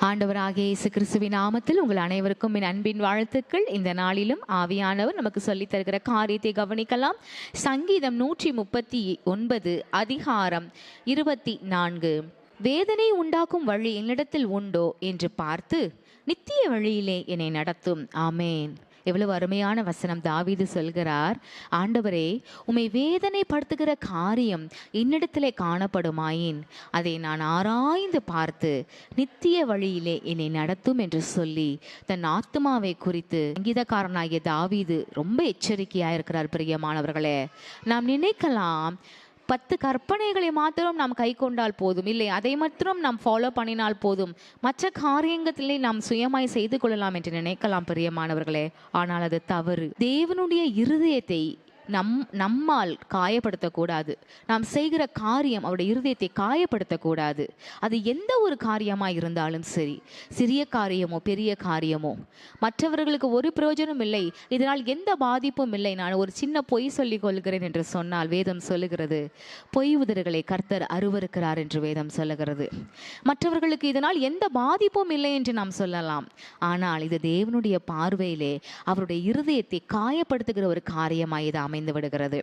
ஆண்டவராகிய இயேசு கிறிஸ்துவின் நாமத்தில் உங்கள் அனைவருக்கும் என் அன்பின் வாழ்த்துக்கள். இந்த நாளிலும் ஆவியானவர் நமக்கு சொல்லித் தருகிற காரியத்தை கவனிக்கலாம். சங்கீதம் நூற்றி முப்பத்தி ஒன்பது அதிகாரம் இருபத்தி நான்கு. வேதனை உண்டாக்கும் வழி என்னிடத்தில் உண்டோ? என்று பார்த்து நித்திய வழியிலே என்னை நடத்தும். ஆமேன். எவ்வளவு அருமையான வசனம் தாவீது சொல்கிறார். ஆண்டவரே உம்மை வேதனைப்படுத்துகிற காரியம் என்னிடத்திலே காணப்படுமாயின் அதை நான் ஆராய்ந்து பார்த்து நித்திய வழியிலே என்னை நடத்தும் என்று சொல்லி தன் ஆத்மாவை குறித்து சங்கீதக்காரனாகிய தாவீது ரொம்ப எச்சரிக்கையாக இருக்கிறார் பிரியமானவர்களே. நாம் நினைக்கலாம் பத்து கற்பனைகளை மாத்திரம் நாம் கை கொண்டால் போதும். இல்லை அதை மாத்திரம் நாம் ஃபாலோ பண்ணினால் போதும். மற்ற காரியங்களிலே நாம் சுயமாய் செய்து கொள்ளலாம் என்று நினைக்கலாம் பிரியமானவர்களே. ஆனால் அது தவறு. தேவனுடைய இருதயத்தை நம் நம்மால் காயப்படுத்தக்கூடாது. நாம் செய்கிற காரியம் அவருடைய இருதயத்தை காயப்படுத்தக்கூடாது. அது எந்த ஒரு காரியமாக இருந்தாலும் சரி சிறிய காரியமோ பெரிய காரியமோ மற்றவர்களுக்கு ஒரு பிரயோஜனம் இல்லை. இதனால் எந்த பாதிப்பும் இல்லை. நான் ஒரு சின்ன பொய் சொல்லிக் கொள்கிறேன் என்று சொன்னால் வேதம் சொல்லுகிறது. பொய் உதடுகளை கர்த்தர் அருவருக்கிறார் என்று வேதம் சொல்லுகிறது. மற்றவர்களுக்கு இதனால் எந்த பாதிப்பும் இல்லை என்று நாம் சொல்லலாம். ஆனால் இது தேவனுடைய பார்வையிலே அவருடைய இருதயத்தை காயப்படுத்துகிற ஒரு காரியமாக இது அமைந்து விடுகிறது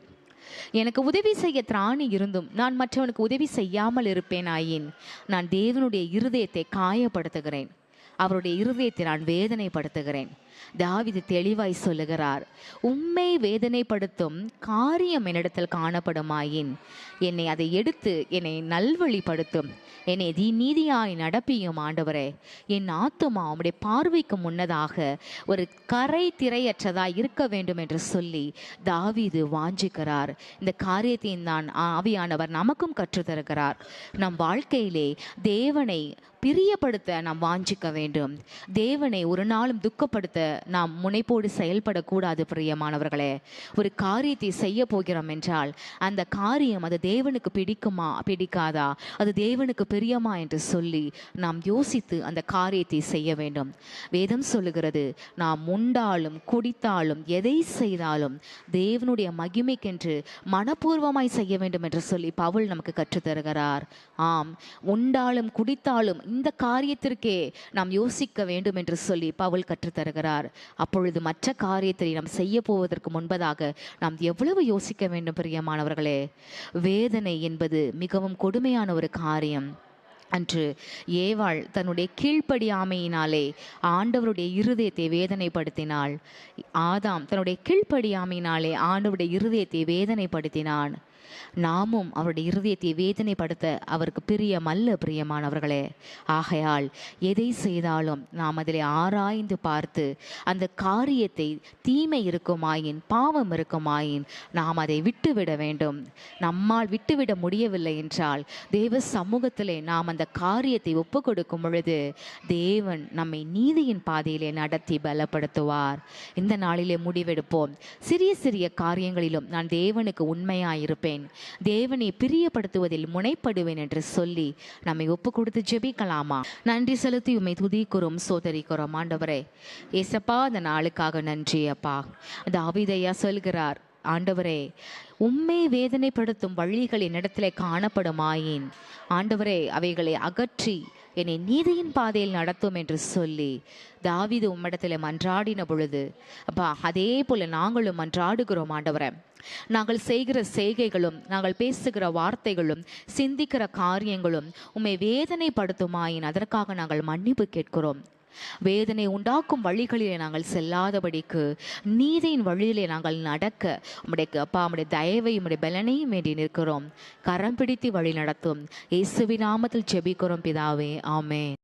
எனக்கு உதவி செய்ய திராணி இருந்தும் நான் மற்றவனுக்கு உதவி செய்யாமல் இருப்பேனாயின் நான் தேவனுடைய இருதயத்தை காயப்படுத்துகிறேன். அவருடைய இருதயத்தை நான் வேதனைப்படுத்துகிறேன். தாவிது தெளிவாய் சொல்லுகிறார் உண்மை வேதனைப்படுத்தும் காரியம் என்னிடத்தில் காணப்படுமாயின் என்னை அதை எடுத்து என்னை நல்வழிப்படுத்தும். என்னை தீ நீதியாய் நடப்பியும் ஆண்டவரே என் ஆத்துமா உம்முடைய பார்வைக்கு முன்னதாக ஒரு கரை திரையற்றதாய் இருக்க வேண்டும் என்று சொல்லி தாவிது வாஞ்சிக்கிறார். இந்த காரியத்தை தான் ஆவியானவர் நமக்கும் கற்றுத்தருகிறார் நம் வாழ்க்கையிலே தேவனை பிரியப்படுத்த நாம் வாஞ்சிக்க வேண்டும். தேவனை ஒரு நாளும் துக்கப்படுத்த நாம் முனைப்போடு செயல்படக்கூடாது பிரியமானவர்களே. ஒரு காரியத்தை செய்ய போகிறோம் என்றால் அந்த காரியம் அது தேவனுக்கு பிடிக்குமா பிடிக்காதா? அது தேவனுக்கு பிரியமா என்று சொல்லி நாம் யோசித்து அந்த காரியத்தை செய்ய வேண்டும். வேதம் சொல்லுகிறது நாம் உண்டாலும் குடித்தாலும் எதை செய்தாலும் தேவனுடைய மகிமைக்கென்று மனப்பூர்வமாய் செய்ய வேண்டும் என்று சொல்லி பவுல் நமக்கு கற்றுத்தருகிறார் ஆம் உண்டாலும் குடித்தாலும் இந்த காரியத்திற்கே நாம் யோசிக்க வேண்டும் என்று சொல்லி பவுல் கற்றுத்தருகிறார் அப்பொழுது மற்ற காரியத்தை நாம் செய்ய போவதற்கு முன்பதாக நாம் எவ்வளவு யோசிக்க வேண்டும் பிரியமானவர்களே வேதனை என்பது மிகவும் கொடுமையான ஒரு காரியம். அன்று ஏவாள் தன்னுடைய கீழ்ப்படியாமையினாலே ஆண்டவருடைய இருதயத்தை வேதனைப்படுத்தினாள். ஆதாம் தன்னுடைய கீழ்ப்படியாமையினாலே ஆண்டவருடைய இருதயத்தை வேதனைப்படுத்தினான். நாமும் அவருடைய இருதயத்தை வேதனைப்படுத்த அவருக்கு பிரியமல்ல பிரியமானவர்களே. ஆகையால் எதை செய்தாலும் நாம் அதில் ஆராய்ந்து பார்த்து அந்த காரியத்தை தீமை இருக்குமாயின் பாவம் இருக்குமாயின் நாம் அதை விட்டுவிட வேண்டும். நம்மால் விட்டுவிட முடியவில்லை என்றால் தேவ சமூகத்திலே நாம் அந்த காரியத்தை ஒப்பு கொடுக்கும் பொழுது தேவன் நம்மை நீதியின் பாதையிலே நடத்தி பலப்படுத்துவார். இந்த நாளிலே முடிவெடுப்போம். சிறிய சிறிய காரியங்களிலும் நான் தேவனுக்கு உண்மையாயிருப்பேன். தேவனை பிரியப்படுத்துவதில் முனைப்படுவேன் என்று சொல்லி நம்மை ஒப்பு கொடுத்து ஜெபிக்கலாமா? நன்றி செலுத்தி உண்மை துதிக்கிறோம் சோதரிக்கிறோம் ஆண்டவரே. ஏசப்பா அந்த நாளுக்காக நன்றி அப்பா. தாவிதையா சொல்கிறார் ஆண்டவரே உம்மை வேதனைப்படுத்தும் வழிகள் என்னிடத்திலே காணப்படுமாயின். ஆண்டவரே அவைகளை அகற்றி என்னை நீதியின் பாதையில் நடத்தும் என்று சொல்லி தாவிது உம்மிடத்தில் மன்றாடின பொழுது அப்பா அதே போல நாங்களும் மன்றாடுகிறோம் ஆண்டவரை. நாங்கள் செய்கிற செய்கைகளும் நாங்கள் பேசுகிற வார்த்தைகளும் சிந்திக்கிற காரியங்களும் உம்மை வேதனைப்படுத்துமாயின். அதற்காக நாங்கள் மன்னிப்பு கேட்கிறோம். வேதனை உண்டாக்கும் வழிகளிலே நாங்கள் செல்லாதபடிக்கு நீதியின் வழியிலே நாங்கள் நடக்க உம்முடைய அப்பா உம்முடைய தயவை உம்முடைய பலனையும் வேண்டி நிற்கிறோம். கரம் பிடித்து வழி நடத்தும். இயேசுவின் நாமத்தில் ஜெபிக்கிறோம் பிதாவே. ஆமே